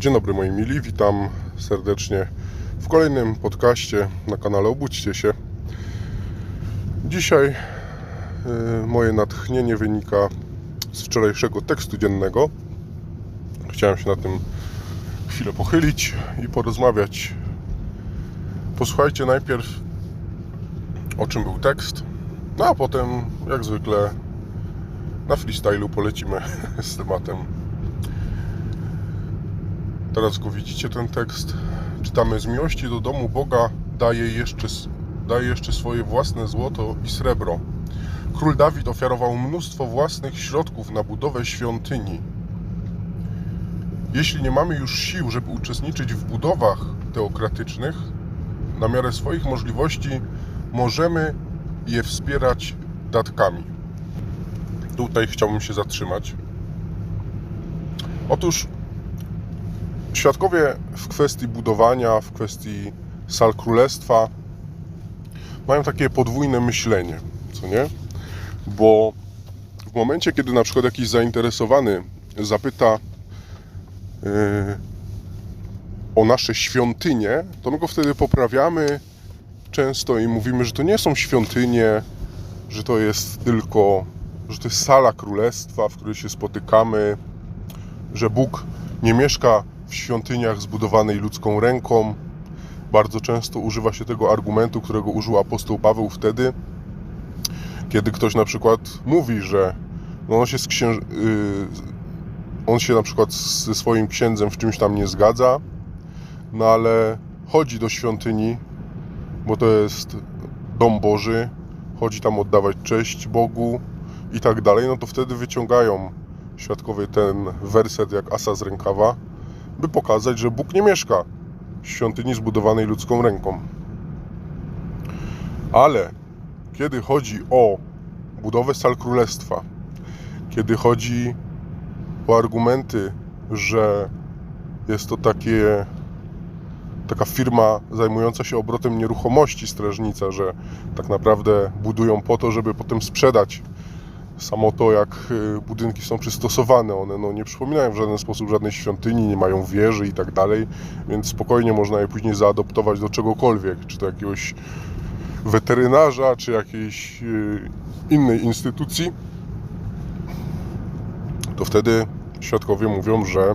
Dzień dobry moi mili, witam serdecznie w kolejnym podcaście na kanale Obudźcie się. Dzisiaj y, moje natchnienie wynika z wczorajszego tekstu dziennego. Chciałem się na tym chwilę pochylić i porozmawiać. Posłuchajcie najpierw o czym był tekst, no a potem jak zwykle na freestylu polecimy z tematem Teraz go widzicie ten tekst. Czytamy z miłości do domu Boga daje jeszcze, daje jeszcze swoje własne złoto i srebro. Król Dawid ofiarował mnóstwo własnych środków na budowę świątyni. Jeśli nie mamy już sił, żeby uczestniczyć w budowach teokratycznych, na miarę swoich możliwości możemy je wspierać datkami. Tutaj chciałbym się zatrzymać. Otóż Świadkowie w kwestii budowania, w kwestii sal królestwa mają takie podwójne myślenie, co nie? Bo w momencie, kiedy na przykład jakiś zainteresowany zapyta yy, o nasze świątynie, to my go wtedy poprawiamy często i mówimy, że to nie są świątynie, że to jest tylko, że to jest sala królestwa, w której się spotykamy, że Bóg nie mieszka w świątyniach zbudowanej ludzką ręką. Bardzo często używa się tego argumentu, którego użył apostoł Paweł wtedy, kiedy ktoś na przykład mówi, że no on się z księż... yy, on się na przykład ze swoim księdzem w czymś tam nie zgadza, no ale chodzi do świątyni, bo to jest dom Boży, chodzi tam oddawać cześć Bogu i tak dalej, no to wtedy wyciągają świadkowie ten werset jak asa z rękawa, by pokazać, że Bóg nie mieszka w świątyni zbudowanej ludzką ręką. Ale kiedy chodzi o budowę sal królestwa, kiedy chodzi o argumenty, że jest to takie taka firma zajmująca się obrotem nieruchomości strażnica, że tak naprawdę budują po to, żeby potem sprzedać samo to, jak y, budynki są przystosowane, one no, nie przypominają w żaden sposób żadnej świątyni, nie mają wieży i tak dalej, więc spokojnie można je później zaadoptować do czegokolwiek, czy to jakiegoś weterynarza, czy jakiejś y, innej instytucji, to wtedy świadkowie mówią, że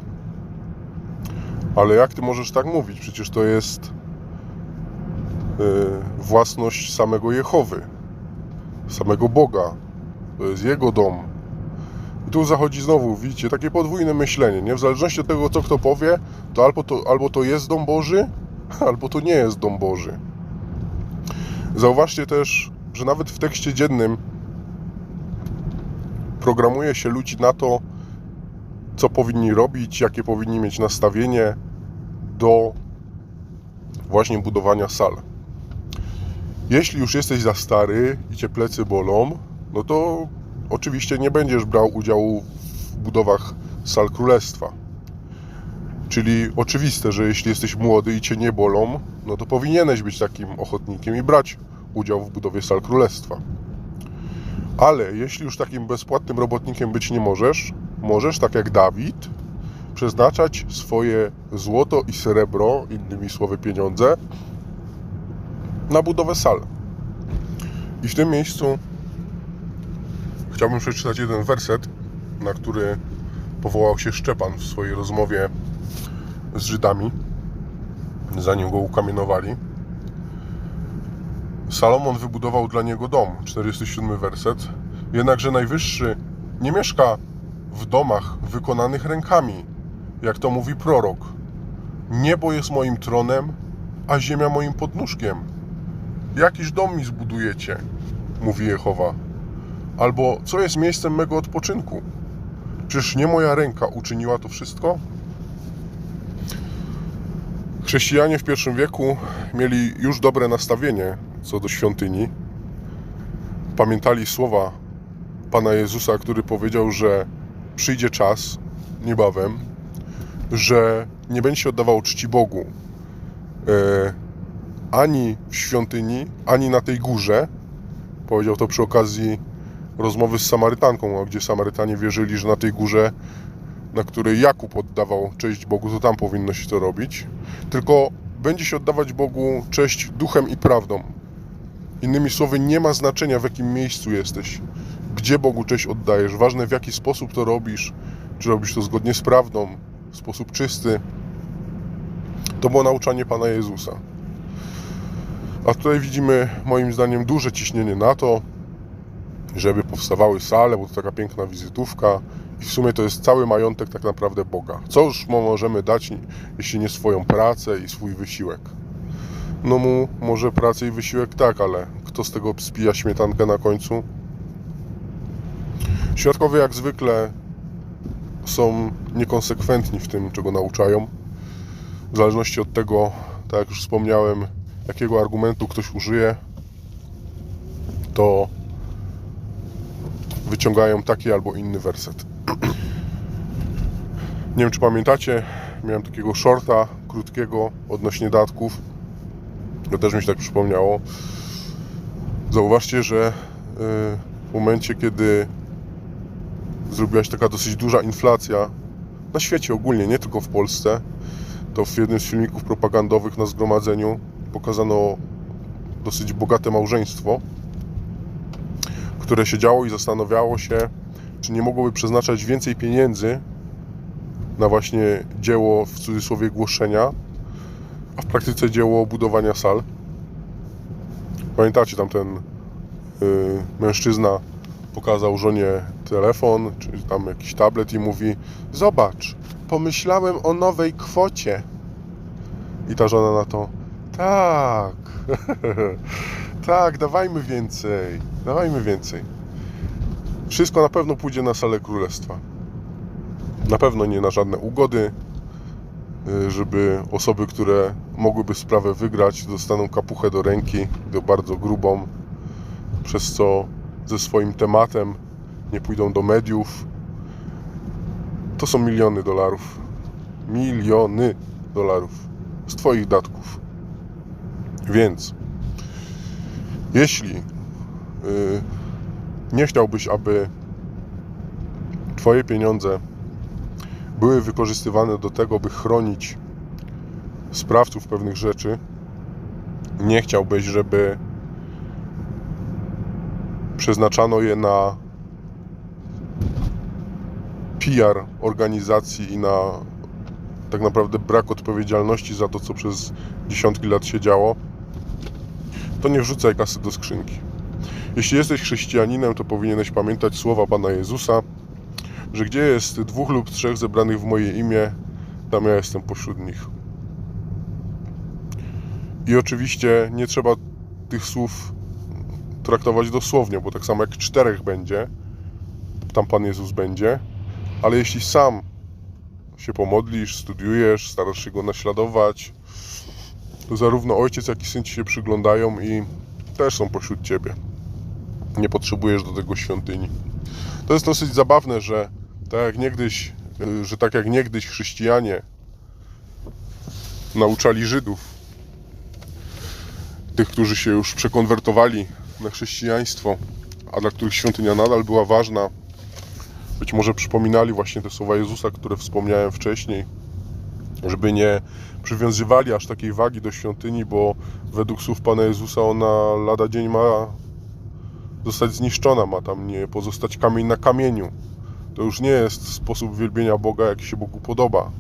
ale jak ty możesz tak mówić? Przecież to jest y, własność samego Jehowy, samego Boga, to jest jego dom. I tu zachodzi znowu, widzicie, takie podwójne myślenie, nie? W zależności od tego, co kto powie, to albo to, albo to jest dom Boży, albo to nie jest dom Boży. Zauważcie też, że nawet w tekście dziennym programuje się ludzi na to, co powinni robić, jakie powinni mieć nastawienie do właśnie budowania sal. Jeśli już jesteś za stary i cię plecy bolą, no to oczywiście nie będziesz brał udziału w budowach sal królestwa. Czyli oczywiste, że jeśli jesteś młody i cię nie bolą, no to powinieneś być takim ochotnikiem i brać udział w budowie sal królestwa. Ale jeśli już takim bezpłatnym robotnikiem być nie możesz, możesz, tak jak Dawid, przeznaczać swoje złoto i srebro, innymi słowy pieniądze, na budowę sal. I w tym miejscu chciałbym przeczytać jeden werset, na który powołał się Szczepan w swojej rozmowie z Żydami, zanim go ukamienowali. Salomon wybudował dla niego dom, 47 werset. Jednakże Najwyższy nie mieszka w domach wykonanych rękami, jak to mówi prorok. Niebo jest moim tronem, a ziemia moim podnóżkiem. Jakiż dom mi zbudujecie? Mówi Jehowa. Albo co jest miejscem mego odpoczynku? Czyż nie moja ręka uczyniła to wszystko? Chrześcijanie w I wieku mieli już dobre nastawienie co do świątyni. Pamiętali słowa Pana Jezusa, który powiedział, że przyjdzie czas niebawem, że nie będzie się oddawał czci Bogu e, ani w świątyni, ani na tej górze. Powiedział to przy okazji rozmowy z Samarytanką, gdzie Samarytanie wierzyli, że na tej górze na której Jakub oddawał cześć Bogu, to tam powinno się to robić. Tylko będzie się oddawać Bogu cześć duchem i prawdą. Innymi słowy, nie ma znaczenia w jakim miejscu jesteś, gdzie Bogu cześć oddajesz. Ważne w jaki sposób to robisz, czy robisz to zgodnie z prawdą, w sposób czysty. To było nauczanie Pana Jezusa. A tutaj widzimy, moim zdaniem, duże ciśnienie na to, żeby powstawały sale, bo to taka piękna wizytówka i w sumie to jest cały majątek tak naprawdę Boga. Co już mu możemy dać, jeśli nie swoją pracę i swój wysiłek? No mu może pracę i wysiłek tak, ale kto z tego spija śmietankę na końcu? Świadkowie jak zwykle są niekonsekwentni w tym, czego nauczają. W zależności od tego, tak jak już wspomniałem, jakiego argumentu ktoś użyje, to wyciągają taki albo inny werset. Nie wiem, czy pamiętacie, miałem takiego shorta krótkiego odnośnie datków. To też mi się tak przypomniało. Zauważcie, że y, w momencie, kiedy zrobiła się taka dosyć duża inflacja na świecie ogólnie, nie tylko w Polsce, to w jednym z filmików propagandowych na zgromadzeniu pokazano dosyć bogate małżeństwo, które siedziało i zastanawiało się, czy nie mogłoby przeznaczać więcej pieniędzy na właśnie dzieło w cudzysłowie głoszenia, a w praktyce dzieło budowania sal. Pamiętacie tam ten y, mężczyzna pokazał żonie telefon, czy tam jakiś tablet i mówi zobacz, pomyślałem o nowej kwocie. I ta żona na to tak, tak, dawajmy więcej, dawajmy więcej. Wszystko na pewno pójdzie na salę królestwa. Na pewno nie na żadne ugody, y, żeby osoby, które mogłyby sprawę wygrać, dostaną kapuchę do ręki, do bardzo grubą, przez co ze swoim tematem nie pójdą do mediów. To są miliony dolarów. Miliony dolarów z Twoich datków. Więc jeśli nie chciałbyś, aby Twoje pieniądze były wykorzystywane do tego, by chronić sprawców pewnych rzeczy, nie chciałbyś, żeby przeznaczano je na PR organizacji i na tak naprawdę brak odpowiedzialności za to, co przez dziesiątki lat się działo, to nie wrzucaj kasy do skrzynki. Jeśli jesteś chrześcijaninem, to powinieneś pamiętać słowa Pana Jezusa, że gdzie jest dwóch lub trzech zebranych w moje imię, tam ja jestem pośród nich. I oczywiście nie trzeba tych słów traktować dosłownie, bo tak samo jak czterech będzie, tam Pan Jezus będzie, ale jeśli sam się pomodlisz, studiujesz, starasz się Go naśladować, to zarówno Ojciec, jak i Syn Ci się przyglądają i też są pośród Ciebie. Nie potrzebujesz do tego świątyni. To jest dosyć zabawne, że tak jak niegdyś, że tak jak niegdyś chrześcijanie nauczali Żydów, tych, którzy się już przekonwertowali na chrześcijaństwo, a dla których świątynia nadal była ważna, być może przypominali właśnie te słowa Jezusa, które wspomniałem wcześniej, żeby nie przywiązywali aż takiej wagi do świątyni, bo według słów Pana Jezusa ona lada dzień ma zostać zniszczona, ma tam nie pozostać kamień na kamieniu. To już nie jest sposób wielbienia Boga, jaki się Bogu podoba.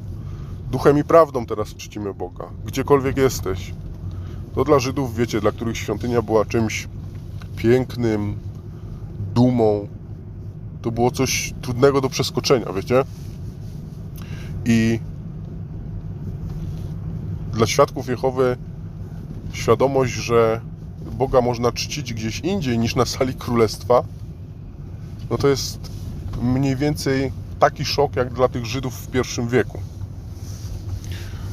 Duchem i prawdą teraz czcimy Boga, gdziekolwiek jesteś. To dla Żydów, wiecie, dla których świątynia była czymś pięknym, dumą. To było coś trudnego do przeskoczenia, wiecie? I dla świadków Jehowy świadomość, że Boga można czcić gdzieś indziej niż na sali królestwa, no to jest mniej więcej taki szok jak dla tych Żydów w pierwszym wieku.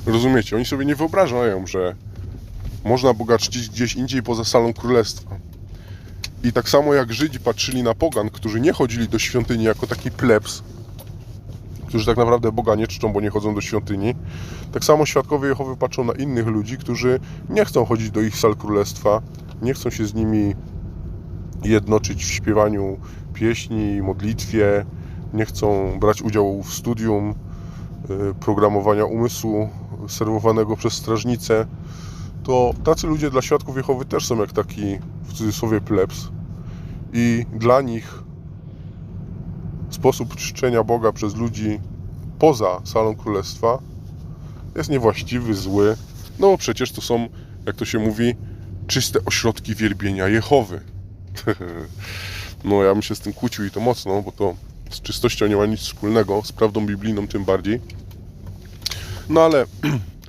Rozumiecie? Oni sobie nie wyobrażają, że można Boga czcić gdzieś indziej poza salą królestwa. I tak samo jak Żydzi patrzyli na pogan, którzy nie chodzili do świątyni jako taki plebs, którzy tak naprawdę Boga nie czczą, bo nie chodzą do świątyni, tak samo świadkowie Jehowy patrzą na innych ludzi, którzy nie chcą chodzić do ich sal królestwa, nie chcą się z nimi jednoczyć w śpiewaniu pieśni, modlitwie, nie chcą brać udziału w studium y, programowania umysłu serwowanego przez strażnicę, to tacy ludzie dla świadków Jehowy też są jak taki w cudzysłowie plebs. I dla nich sposób czczenia Boga przez ludzi poza salą królestwa jest niewłaściwy, zły. No bo przecież to są, jak to się mówi, czyste ośrodki wielbienia Jehowy. No ja bym się z tym kłócił i to mocno, bo to z czystością nie ma nic wspólnego, z prawdą biblijną tym bardziej. No ale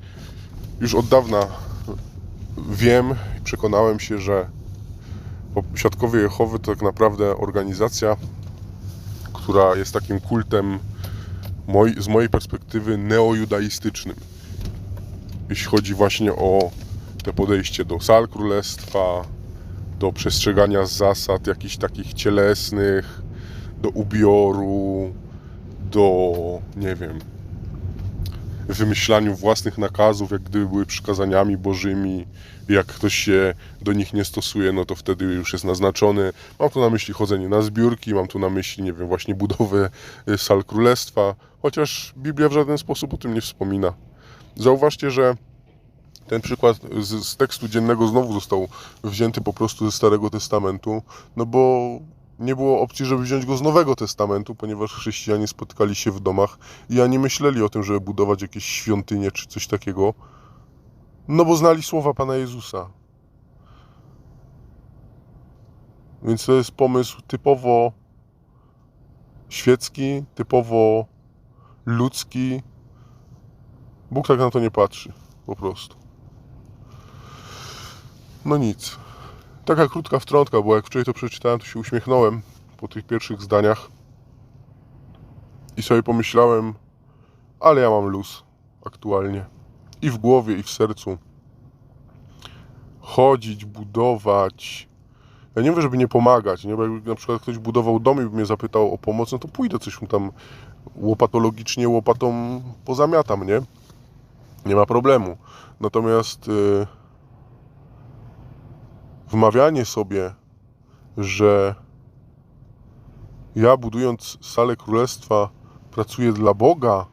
już od dawna wiem i przekonałem się, że Świadkowie Jehowy to tak naprawdę organizacja, która jest takim kultem z mojej perspektywy neojudaistycznym. Jeśli chodzi właśnie o te podejście do sal królestwa, do przestrzegania zasad jakichś takich cielesnych, do ubioru, do nie wiem, wymyślaniu własnych nakazów, jak gdyby były przykazaniami bożymi. Jak ktoś się do nich nie stosuje, no to wtedy już jest naznaczony. Mam tu na myśli chodzenie na zbiórki, mam tu na myśli, nie wiem, właśnie budowę y, sal królestwa, chociaż Biblia w żaden sposób o tym nie wspomina. Zauważcie, że ten przykład z, z tekstu dziennego znowu został wzięty po prostu ze Starego Testamentu, no bo nie było opcji, żeby wziąć go z Nowego Testamentu, ponieważ chrześcijanie spotykali się w domach i ani myśleli o tym, żeby budować jakieś świątynie czy coś takiego, no bo znali słowa Pana Jezusa. Więc to jest pomysł typowo świecki, typowo ludzki. Bóg tak na to nie patrzy, po prostu. No nic. Taka krótka wtrątka, bo jak wczoraj to przeczytałem, to się uśmiechnąłem po tych pierwszych zdaniach. I sobie pomyślałem, ale ja mam luz aktualnie. I w głowie, i w sercu. Chodzić, budować. Ja nie mówię, żeby nie pomagać, nie? Bo jakby na przykład ktoś budował dom i by mnie zapytał o pomoc, no to pójdę coś mu tam łopatologicznie łopatą pozamiatam, nie? Nie ma problemu. Natomiast... Yy wmawianie sobie, że ja budując salę królestwa pracuję dla Boga,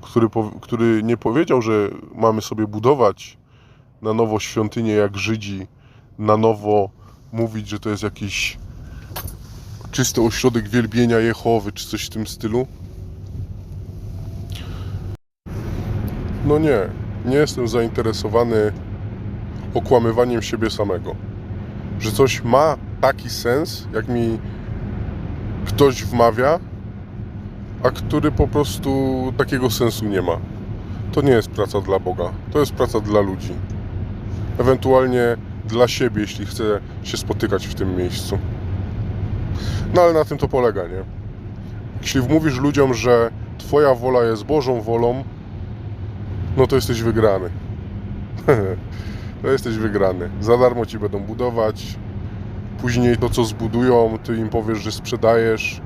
który, który nie powiedział, że mamy sobie budować na nowo świątynię jak Żydzi, na nowo mówić, że to jest jakiś czysty ośrodek wielbienia Jehowy, czy coś w tym stylu. No nie, nie jestem zainteresowany okłamywaniem siebie samego. Że coś ma taki sens, jak mi ktoś wmawia, a który po prostu takiego sensu nie ma. To nie jest praca dla Boga, to jest praca dla ludzi. Ewentualnie dla siebie, jeśli chce się spotykać w tym miejscu. No ale na tym to polega, nie? Jeśli wmówisz ludziom, że Twoja wola jest Bożą wolą, no to jesteś wygrany. to jesteś wygrany. Za darmo ci będą budować. Później to, co zbudują, ty im powiesz, że sprzedajesz.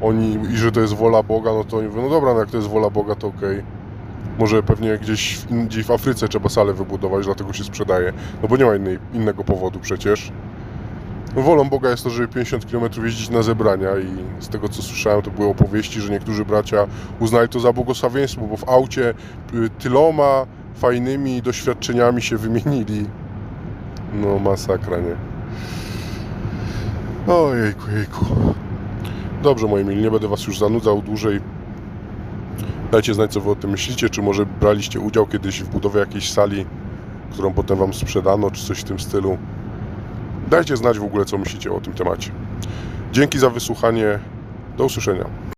Oni i że to jest wola Boga, no to oni mówią, no dobra, no jak to jest wola Boga, to okej. Może pewnie gdzieś gdzieś w Afryce trzeba salę wybudować, dlatego się sprzedaje. No bo nie ma innej, innego powodu przecież. No, wolą Boga jest to, żeby 50 km jeździć na zebrania i z tego co słyszałem, to były opowieści, że niektórzy bracia uznali to za błogosławieństwo, bo w aucie y, tyloma fajnymi doświadczeniami się wymienili. No masakra, nie? Ojejku, jejku. Dobrze, moi mili, nie będę was już zanudzał dłużej. Dajcie znać, co wy o tym myślicie, czy może braliście udział kiedyś w budowie jakiejś sali, którą potem wam sprzedano, czy coś w tym stylu. Dajcie znać w ogóle, co myślicie o tym temacie. Dzięki za wysłuchanie. Do usłyszenia.